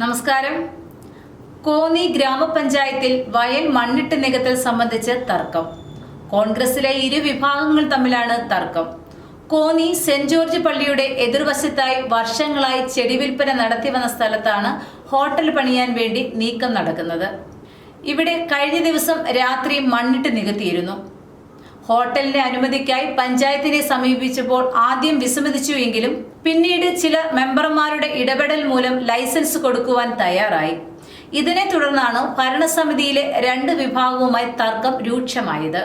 നമസ്കാരം. കോന്നി ഗ്രാമപഞ്ചായത്തിൽ വയൽ മണ്ണിട്ട് നികത്തൽ സംബന്ധിച്ച് തർക്കം. കോൺഗ്രസിലെ ഇരു വിഭാഗങ്ങൾ തമ്മിലാണ് തർക്കം. കോന്നി സെന്റ് ജോർജ് പള്ളിയുടെ എതിർവശത്തായി വർഷങ്ങളായി ചെടി വിൽപ്പന നടത്തി വന്ന സ്ഥലത്താണ് ഹോട്ടൽ പണിയാൻ വേണ്ടി നീക്കം നടക്കുന്നത്. ഇവിടെ കഴിഞ്ഞ ദിവസം രാത്രി മണ്ണിട്ട് നികത്തിയിരുന്നു. ഹോട്ടലിന്റെ അനുമതിക്കായി പഞ്ചായത്തിനെ സമീപിച്ചപ്പോൾ ആദ്യം വിസമ്മതിച്ചുവെങ്കിലും പിന്നീട് ചില മെമ്പർമാരുടെ ഇടപെടൽ മൂലം ലൈസൻസ് കൊടുക്കുവാൻ തയ്യാറായി. ഇതിനെ തുടർന്നാണ് ഭരണസമിതിയിലെ രണ്ട് വിഭാഗവുമായി തർക്കം രൂക്ഷമായത്.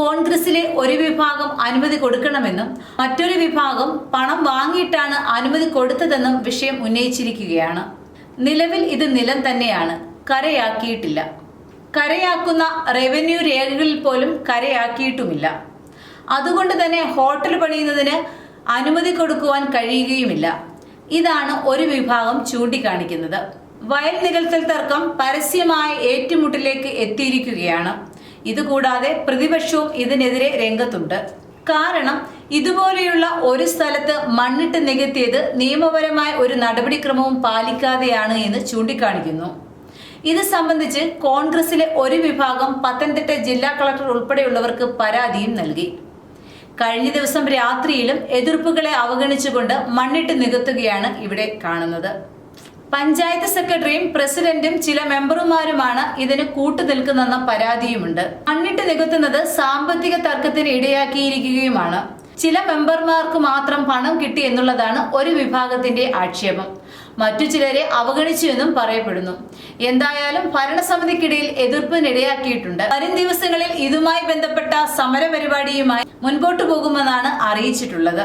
കോൺഗ്രസിലെ ഒരു വിഭാഗം അനുമതി കൊടുക്കണമെന്നും മറ്റൊരു വിഭാഗം പണം വാങ്ങിയിട്ടാണ് അനുമതി കൊടുത്തതെന്നും വിഷയം ഉന്നയിച്ചിരിക്കുകയാണ്. നിലവിൽ ഇത് നിലം തന്നെയാണ്. കരയാക്കിയിട്ടില്ല. കരയാക്കുന്ന റവന്യൂ രേഖകളിൽ പോലും കരയാക്കിയിട്ടുമില്ല. അതുകൊണ്ട് തന്നെ ഹോട്ടൽ പണിയുന്നതിന് അനുമതി കൊടുക്കുവാൻ കഴിയുകയുമില്ല. ഇതാണ് ഒരു വിഭാഗം ചൂണ്ടിക്കാണിക്കുന്നത്. വയൽ നികൽത്തൽ തർക്കം പരസ്യമായ ഏറ്റുമുട്ടിലേക്ക് എത്തിയിരിക്കുകയാണ്. ഇതുകൂടാതെ പ്രതിപക്ഷവും ഇതിനെതിരെ രംഗത്തുണ്ട്. കാരണം ഇതുപോലെയുള്ള ഒരു സ്ഥലത്ത് മണ്ണിട്ട് നികത്തിയത് നിയമപരമായ ഒരു നടപടിക്രമവും പാലിക്കാതെയാണ് എന്ന് ചൂണ്ടിക്കാണിക്കുന്നു. ഇത് സംബന്ധിച്ച് കോൺഗ്രസിലെ ഒരു വിഭാഗം പത്തനംതിട്ട ജില്ലാ കളക്ടർ ഉൾപ്പെടെയുള്ളവർക്ക് പരാതിയും നൽകി. കഴിഞ്ഞ ദിവസം രാത്രിയിലും എതിർപ്പുകളെ അവഗണിച്ചുകൊണ്ട് മണ്ണിട്ട് നികത്തുകയാണ് ഇവിടെ കാണുന്നത്. പഞ്ചായത്ത് സെക്രട്ടറിയും പ്രസിഡന്റും ചില മെമ്പർമാരുമാണ് ഇതിന് കൂട്ടുനിൽക്കുന്നെന്ന പരാതിയുമുണ്ട്. മണ്ണിട്ട് നികത്തുന്നത് സാമ്പത്തിക തർക്കത്തിന് ഇടയാക്കിയിരിക്കുകയുമാണ്. ചില മെമ്പർമാർക്ക് മാത്രം പണം കിട്ടി എന്നുള്ളതാണ് ഒരു വിഭാഗത്തിന്റെ ആക്ഷേപം. മറ്റു ചിലരെ അവഗണിച്ചു എന്നും പറയപ്പെടുന്നു. എന്തായാലും ഭരണസമിതിക്കിടയിൽ എതിർപ്പ് എതിർപ്പിനിടയാക്കിയിട്ടുണ്ട്. വരും ദിവസങ്ങളിൽ ഇതുമായി ബന്ധപ്പെട്ട സമരപരിപാടിയുമായി മുൻപോട്ടു പോകുമെന്നാണ് അറിയിച്ചിട്ടുള്ളത്.